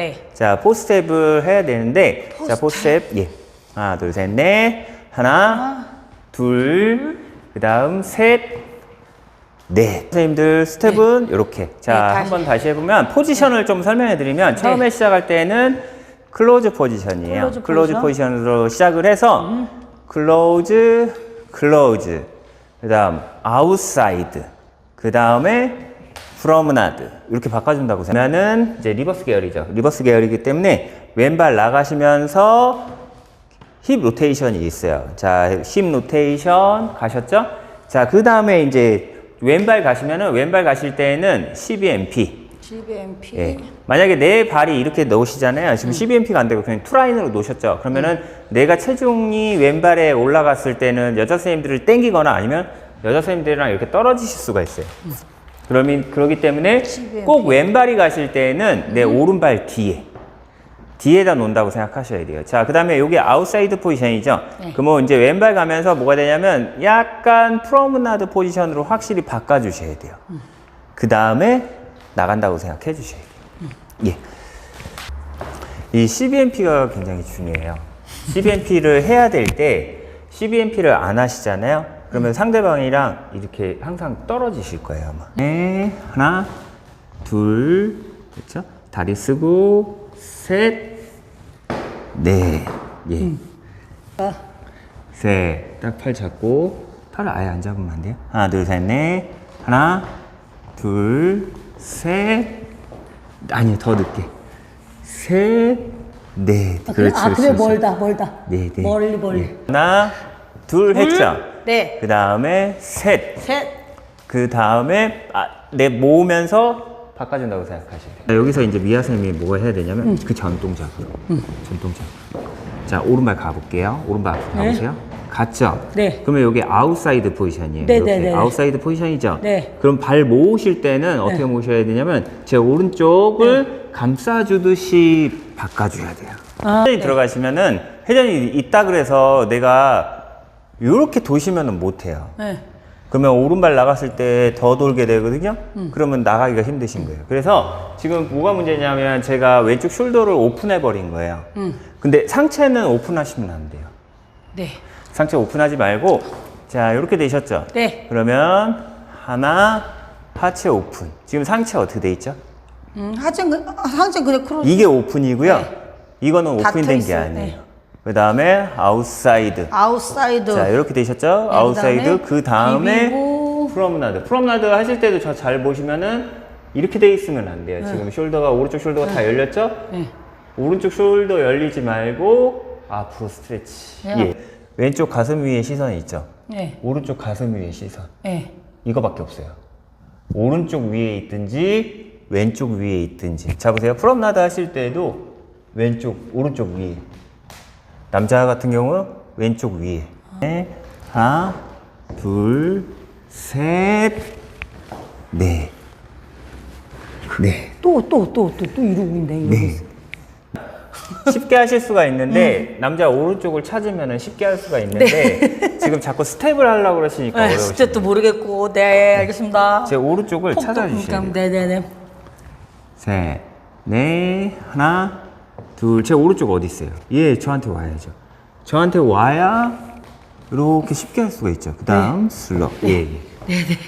네. 자, 포스텝을 해야 되는데, 자, 포스텝, 예. 하나, 둘, 셋, 넷. 하나, 둘, 그 다음 셋, 넷. 선생님들 스텝은 이렇게. 자, 네, 다시. 한번 다시 해 보면 포지션을 좀 설명해 드리면 처음에 네. 시작할 때는 클로즈 포지션이에요. 클로즈 클로즈 포지션. 포지션으로 시작을 해서 클로즈, 클로즈. 그 다음 아웃사이드. 그 다음에 프로문나드 이렇게 바꿔준다고 생각하면은 이제 리버스 계열이죠. 리버스 계열이기 때문에 왼발 나가시면서 힙 로테이션이 있어요. 자, 힙 로테이션 가셨죠? 자, 그 다음에 이제 왼발 가시면은 왼발 가실 때는 12MP. 12MP. 예. 만약에 내 발이 이렇게 놓으시잖아요. 지금 12MP가 안 되고 그냥 투라인으로 놓으셨죠. 그러면은 내가 체중이 왼발에 올라갔을 때는 여자 선생님들을 땡기거나 아니면 여자 선생님들이랑 이렇게 떨어지실 수가 있어요. 그러면 그러기 때문에 12MP. 꼭 왼발이 가실 때는 내 오른발 뒤에 뒤에다 놓는다고 생각하셔야 돼요. 자, 그 다음에 여기 아웃사이드 포지션이죠. 네. 그러면 이제 왼발 가면서 뭐가 되냐면 약간 프로문나드 포지션으로 확실히 바꿔주셔야 돼요. 그 다음에 나간다고 생각해 주셔야 돼요. 예. 이 CBMP가 굉장히 중요해요. CBMP를 해야 될 때 CBMP를 안 하시잖아요. 그러면 상대방이랑 이렇게 항상 떨어지실 거예요, 아마. 네, 하나, 둘, 그렇죠? 다리 쓰고 셋, 넷, 예. 아, 셋, 딱 팔 잡고 팔을 아예 안 잡으면 안 돼요? 하나, 둘, 셋, 넷, 하나, 둘, 셋, 아니 더 늦게, 셋, 넷. 아, 그래, 아, 그래. 멀다, 멀다. 네, 네. 멀리, 멀리. 예. 하나, 둘 했죠? 네. 그 다음에 셋, 셋. 그 다음에 아, 내 모으면서 바꿔준다고 생각하시면 돼요. 여기서 이제 미아 선생님이 뭐가 해야 되냐면 그 전 동작으로. 전 동작. 자 오른발 가볼게요. 오른발 앞으로 네. 가보세요. 갔죠? 네. 그러면 여기 아웃사이드 포지션이에요. 네, 이렇게 네, 네, 네. 아웃사이드 포지션이죠? 네. 그럼 발 모으실 때는 어떻게 모으셔야 되냐면 제 오른쪽을 감싸주듯이 바꿔줘야 돼요. 아, 회전이 들어가시면은 회전이 있다 그래서 내가 이렇게 도시면은 못해요. 네. 그러면 오른발 나갔을 때 더 돌게 되거든요. 그러면 나가기가 힘드신 거예요. 그래서 지금 뭐가 문제냐면 제가 왼쪽 숄더를 오픈해 버린 거예요. 근데 상체는 오픈하시면 안 돼요. 네. 상체 오픈하지 말고 자 이렇게 되셨죠? 네. 그러면 하나 하체 오픈. 지금 상체 어떻게 돼 있죠? 음, 그- 아, 하천 그냥 크로스. 이게 오픈이고요. 네. 이거는 오픈된 게. 아니에요. 네. 그 다음에 아웃사이드. 아웃사이드. 자 이렇게 되셨죠? 네, 아웃사이드 그 다음에 그 다음에. 프로문나드 프로문나드 하실 때도 저 잘 보시면은 이렇게 돼 있으면 안 돼요 지금 숄더가 오른쪽 숄더가 다 열렸죠? 네. 오른쪽 숄더 열리지 말고 앞으로 스트레치 네. 예. 왼쪽 가슴 위에 시선이 있죠? 네. 오른쪽 가슴 위에 시선 네. 이거밖에 없어요 오른쪽 위에 있든지 왼쪽 위에 있든지 자 보세요 프로문나드 하실 때도 왼쪽 오른쪽 위에 남자 같은 경우 왼쪽 위에 네, 하나 둘셋넷 네. 또, 또, 또, 또, 또 이러고 있네. 이러고 네. 있어. 쉽게 하실 수가 있는데 남자 오른쪽을 찾으면 쉽게 할 수가 있는데 지금 자꾸 스텝을 하려고 그러시니까 네, 어려우시죠 스텝도 모르겠고, 네, 알겠습니다. 제 오른쪽을 톡톡 찾아주셔야 돼요 네네네. 셋, 넷, 하나, 둘. 제 오른쪽 어디 있어요? 예, 저한테 와야죠. 저한테 와야 이렇게 쉽게 할 수가 있죠. 그 다음 슬로. 예, 예. 네 네.